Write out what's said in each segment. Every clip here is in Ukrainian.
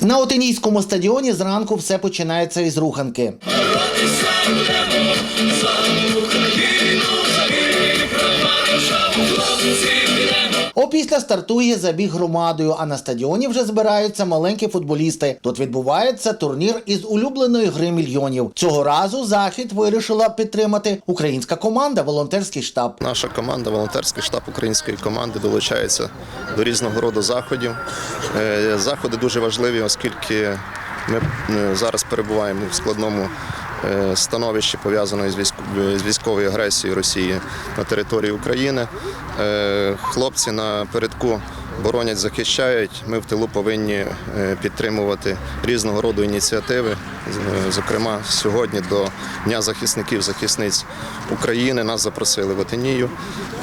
На Отинійському стадіоні зранку все починається із руханки. Опісля стартує забіг громадою, а на стадіоні вже збираються маленькі футболісти. Тут відбувається турнір із улюбленої гри мільйонів. Цього разу захід вирішила підтримати українська команда, волонтерський штаб. Наша команда, волонтерський штаб української команди долучається до різного роду заходів. Е, Заходи дуже важливі, оскільки ми е, зараз перебуваємо в складному е, пов'язаної з військ- військовою агресією Росії на території України. Е, Хлопці на передку боронять, захищають. Ми в тилу повинні е, підтримувати різного роду ініціативи. Зокрема, сьогодні до Дня захисників захисниць України нас запросили в Отинію.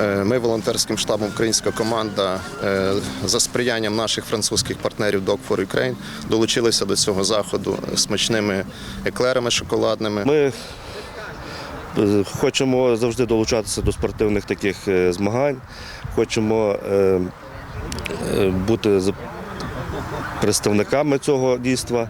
Е, Ми волонтерським штабом Українська команда е, за сприянням наших французьких партнерів Dog for Ukraine долучилися до цього заходу смачними еклерами шоколадними. Ми е, хочемо завжди долучатися до спортивних таких е, змагань, хочемо е, е, бути з- представниками цього дійства.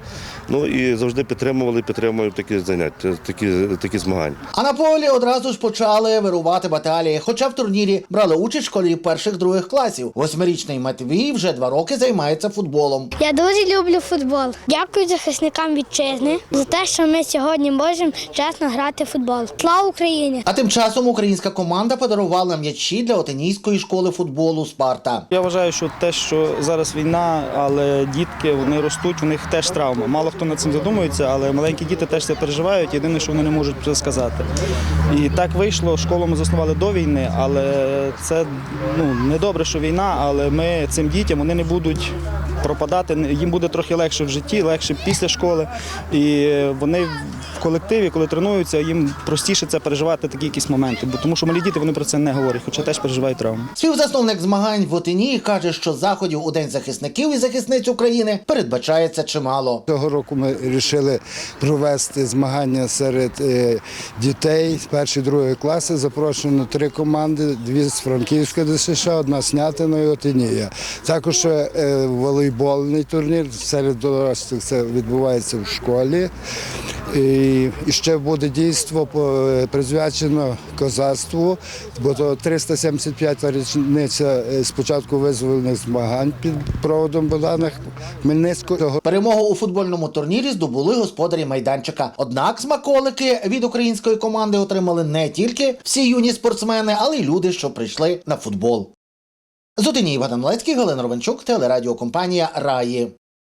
Ну і завжди підтримували підтримуємо такі заняття, такі, такі змагання. А на полі одразу ж почали вирувати баталії. Хоча в турнірі брали участь школі перших других класів. Восьмирічний Матвій вже два роки займається футболом. Я дуже люблю футбол. Дякую захисникам вітчизни за те, що ми сьогодні можемо чесно грати в футбол. Слава Україні! А тим часом українська команда подарувала м'ячі для Отинійської школи футболу Спарта. Я вважаю, що те, що зараз війна, але дітки вони ростуть, в них теж травма. Мало хто над цим задумується, але маленькі діти теж це переживають. Єдине, що вони не можуть це сказати. І так вийшло. Школу ми заснували до війни, але це ну не добре, що війна, але ми цим дітям вони не будуть. Пропадати їм буде трохи легше в житті, легше після школи. І вони колективі, коли тренуються, їм простіше це переживати такі якісь моменти. Бо тому що малі діти вони про це не говорять, хоча теж переживають травму. Співзасновник змагань в Отинії каже, що заходів у День захисників і захисниць України передбачається чимало. Цього року ми вирішили провести змагання серед е, дітей з першої другої класи. Запрошено три команди: дві з Франківська ДСШ, одна з Снятина і Отинія. Також е, волейбольний турнір серед дорослих це відбувається в школі. І, ще буде дійство е, присвячено козацтву, бо то 375-та річниця е, спочатку визвольних змагань під проводом Богдана Хмельницького. Перемогу у футбольному турнірі здобули господарі майданчика. Однак смаколики від української команди отримали не тільки всі юні спортсмени, але й люди, що прийшли на футбол. З Отинії Богдан Лецький, Галина Ровенчук, телерадіокомпанія Раї.